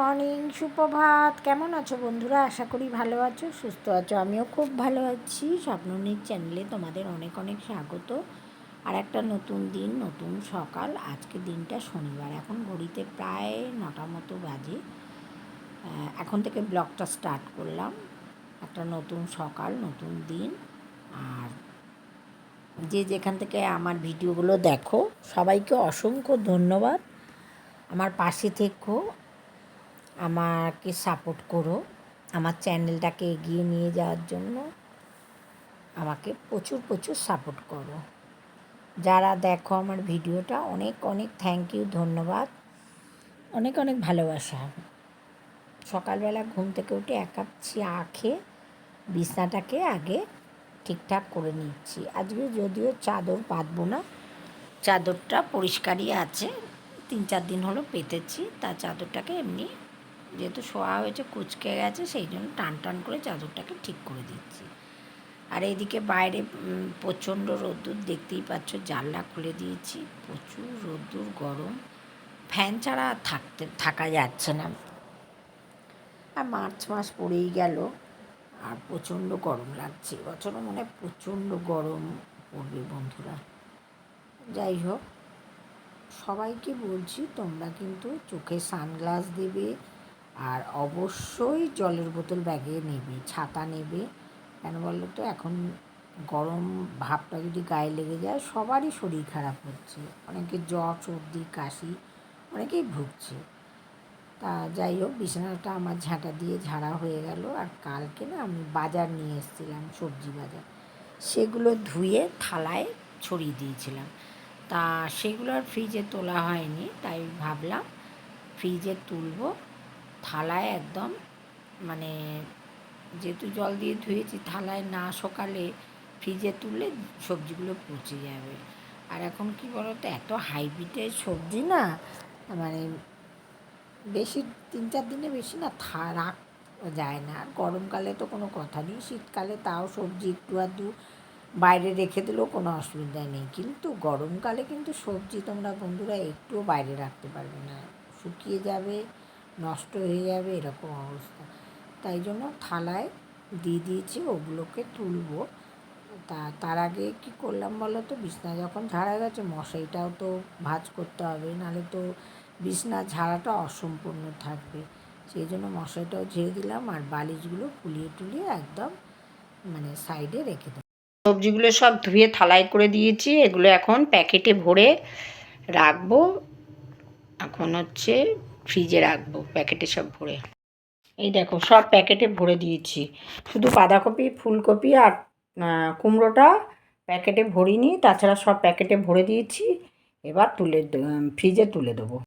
Morning, সুপ্রভাত। কেমন আছো বন্ধুরা? আশা করি ভালো আছো, সুস্থ আছো। আমিও খুব ভালো আছি। স্বপ্ননীর চ্যানেলে তোমাদের অনেক অনেক স্বাগত। আর একটা নতুন দিন, নতুন সকাল। আজকে দিনটা শনিবার। এখন ঘড়িতে প্রায় নটা মতো বাজে। এখন থেকে ব্লগটা স্টার্ট করলাম। একটা নতুন সকাল, নতুন দিন। আর যে যেখান থেকে আমার ভিডিওগুলো দেখো, সবাইকে অসংখ্য ধন্যবাদ। আমার পাশে থেকো। আমাকে সাপোর্ট করো আমার চ্যানেলটাকে এগিয়ে নিয়ে যাওয়ার জন্য। আমাকে প্রচুর প্রচুর সাপোর্ট করো। যারা দেখো আমার ভিডিওটা, অনেক অনেক থ্যাংক ইউ ধন্যবাদ। অনেক অনেক ভালোবাসা। সকালবেলা ঘুম থেকে উঠে এক কাপ চা খেয়ে বিছনাটাকে আগে ঠিকঠাক করে নিচ্ছি। আজকে যদিও চাদর পাতবো না, চাদরটা পরিষ্কারই আছে। তিন, চার দিন হলো পেতেছি, তা চাদরটাকে এমনি যেহেতু শোয়া হয়েছে, কুচকে গেছে, সেই জন্য টান টান করে চাদরটাকে ঠিক করে দিচ্ছি। আর এইদিকে বাইরে প্রচণ্ড রোদ্দুর দেখতেই পাচ্ছ, জানলা খুলে দিয়েছি, প্রচুর রোদ্দুর, গরম। ফ্যান ছাড়া থাকতে, থাকা যাচ্ছে না। আর মার্চ মাস পড়েই গেল, আর প্রচণ্ড গরম লাগছে। এবছরও মনে হয় প্রচণ্ড গরম পড়বে বন্ধুরা। যাই হোক, সবাইকে বলছি, তোমরা কিন্তু চোখে সানগ্লাস দেবে আর অবশ্যই জলের বোতল ব্যাগে নেবে, ছাতা নেবে। কেন বলো তো, এখন গরম ভাবটা যদি গায়ে লেগে যায়, সবারই শরীর খারাপ হচ্ছে। অনেকে জ্বর, সর্দি, কাশি, অনেকেই ভুগছে। তা যাই হোক, বিছানাটা আমার ঝাঁটা দিয়ে ঝাড়া হয়ে গেল। আর কালকে না আমি বাজার নিয়ে এসেছিলাম, সবজি বাজার। সেগুলো ধুয়ে থালায় ছড়িয়ে দিয়েছিলাম। তা সেগুলো আর ফ্রিজে তোলা হয়নি, তাই ভাবলাম ফ্রিজে তুলবো। থালায় একদম মানে যেহেতু জল দিয়ে ধুয়েছি, থালায় না সকালে ফ্রিজে তুললে সবজিগুলো পচে যাবে। আর এখন কি বলো তো এত হাইব্রিডের সবজি না মানে বেশি তিন চার দিনে বেশি না, থা, রাখ যায় না। আর গরমকালে তো কোনো কথা নেই, শীতকালে তাও সবজি একটু আধটু বাইরে রেখে দিলেও কোনো অসুবিধা নেই। কিন্তু গরমকালে কিন্তু সবজি তোমরা বন্ধুরা একটুও বাইরে রাখতে পারবে না। শুকিয়ে যাবে নষ্ট হয়ে যাবে, এরকম অবস্থা। তাই জন্য থালায় দিয়ে দিয়েছি, ওগুলোকে তুলবো। তা, তার আগে কি করলাম বলো তো? বিছনা যখন ঝাড়া গেছে মশারিটাও তো ভাঁজ করতে হবে, নাহলে তো বিছনা ঝাড়াটা অসম্পূর্ণ থাকবে। সেই জন্য মশারিটাও ঝেড়ে দিলাম, আর বালিশগুলো ফুলিয়ে টুলিয়ে একদম মানে সাইডে রেখে দিলাম সবজিগুলো সব ধুয়ে থালায় করে দিয়েছি, এগুলো এখন প্যাকেটে ভরে রাখব। এখন হচ্ছে ফ্রিজে রাখব, প্যাকেটে সব ভরে। এই দেখো, সব প্যাকেটে ভরে দিয়েছি। শুধু বাঁধাকপি, ফুলকপি আর কুমড়োটা প্যাকেটে ভরিনি, তাছাড়া সব প্যাকেটে ভরে দিয়েছি। এবার তুলে ফ্রিজে তুলে দেবো।